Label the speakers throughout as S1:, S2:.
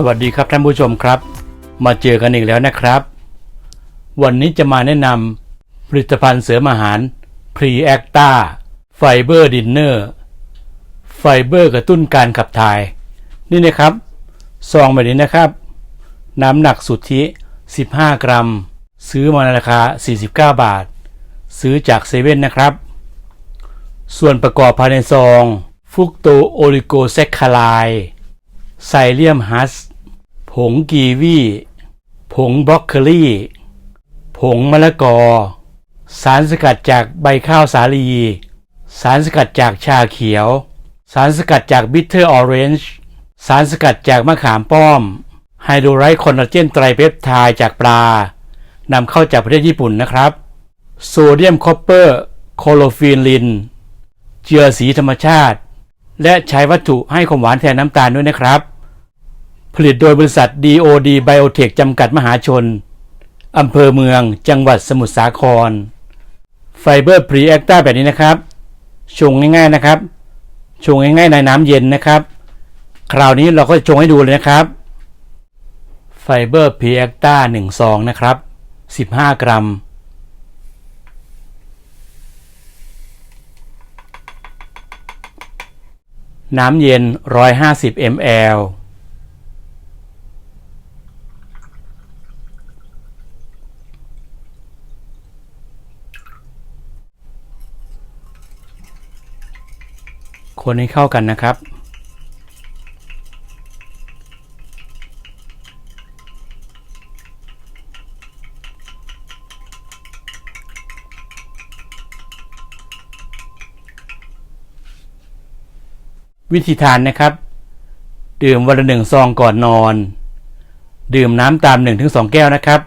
S1: สวัสดีครับท่านผู้ชมครับ มาเจอกันอีกแล้วนะครับ วันนี้จะมาแนะนำผลิตภัณฑ์เสริมอาหารพรีแอคตาไฟเบอร์ดินเนอร์ไฟเบอร์กระตุ้นการขับถ่าย นี่นะครับซองแบบนี้นะครับ น้ำหนักสุทธิ 15 กรัม ซื้อมาในราคา 49 บาท ซื้อจากเซเว่นนะครับ ส่วนประกอบภายในซอง ฟุกโตโอลิโกแซคคาไล ไซเลียมฮัส ผงกีวี ผงบรอกโคลีผงมะละกอ สารสกัดจากใบข้าวสาลี สารสกัดจากชาเขียว สารสกัดจากบิทเทอร์ออเรนจ์ สารสกัดจากมะขามป้อม ไฮโดรไรต์คอลลาเจนไตรเปปไทด์จากปลานำเข้าจากประเทศญี่ปุ่นนะครับ โซเดียมคอปเปอร์ โคโลฟีนลิน เจือสีธรรมชาติ และใช้วัตถุให้ความหวานแทนน้ำตาลด้วยนะครับ ผลิตโดยบริษัท DOD Biotech จำกัดมหาชนอำเภอเมือง จังหวัดสมุทรสาคร ไฟเบอร์พรีแอคต้าแบบนี้นะครับ ชงง่ายๆนะครับ ชงง่ายๆในน้ำเย็นนะครับ คราวนี้เราก็จะชงให้ดูเลยนะครับ ไฟเบอร์พรีแอคต้า1ซองนะครับ 15 กรัม น้ำเย็น 150 ml คนให้เข้ากันนะครับ วิธีทานนะครับ ดื่มวันละหนึ่งซองก่อนนอน ดื่มน้ำตาม 1-2 แก้วนะครับ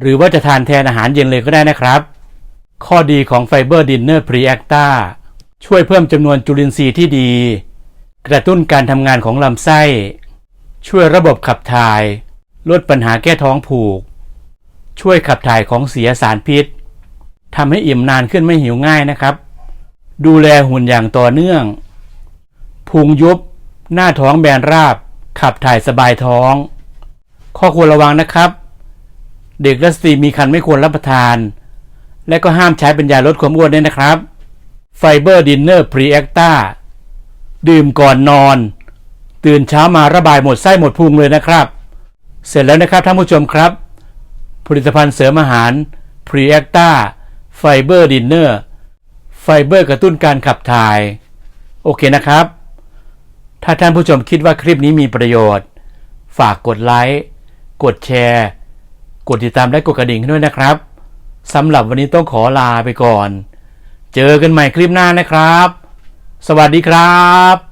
S1: หรือว่าจะทานแทนอาหารเย็นเลยก็ได้นะครับ ข้อดีของไฟเบอร์ดินเนอร์พรีแอคต้าช่วยเพิ่มจำนวนจุลินทรีย์ที่ดี กระตุ้นการทำงานของลำไส้ ช่วยระบบขับถ่าย ลดปัญหาแก้ท้องผูก ช่วยขับถ่ายของเสียสารพิษทำให้อิ่มนานขึ้นไม่หิวง่ายนะครับ ดูแลหุ่นอย่างต่อเนื่อง พุงยุบ หน้าท้องแบนราบ ขับถ่ายสบายท้อง ข้อควรระวังนะครับ เด็กและสตรีมีครรภ์ไม่ควรรับประทาน และก็ห้ามใช้เป็นยาลดความอ้วนด้วยนะครับไฟเบอร์ดินเนอร์พรีแอคต้าดื่มก่อนนอน ตื่นเช้ามาระบายหมดไส้หมดพุงเลยนะครับ เสร็จแล้วนะครับท่านผู้ชมครับ ผลิตภัณฑ์เสริมอาหารพรีแอคต้าไฟเบอร์ดินเนอร์ไฟเบอร์กระตุ้นการขับถ่าย โอเคนะครับ ถ้าท่านผู้ชมคิดว่าคลิปนี้มีประโยชน์ ฝากกดไลค์ กดแชร์ กดติดตามและกดกระดิ่งให้ด้วยนะครับสำหรับวันนี้ต้องขอลาไปก่อน เจอกันใหม่คลิปหน้านะครับ สวัสดีครับ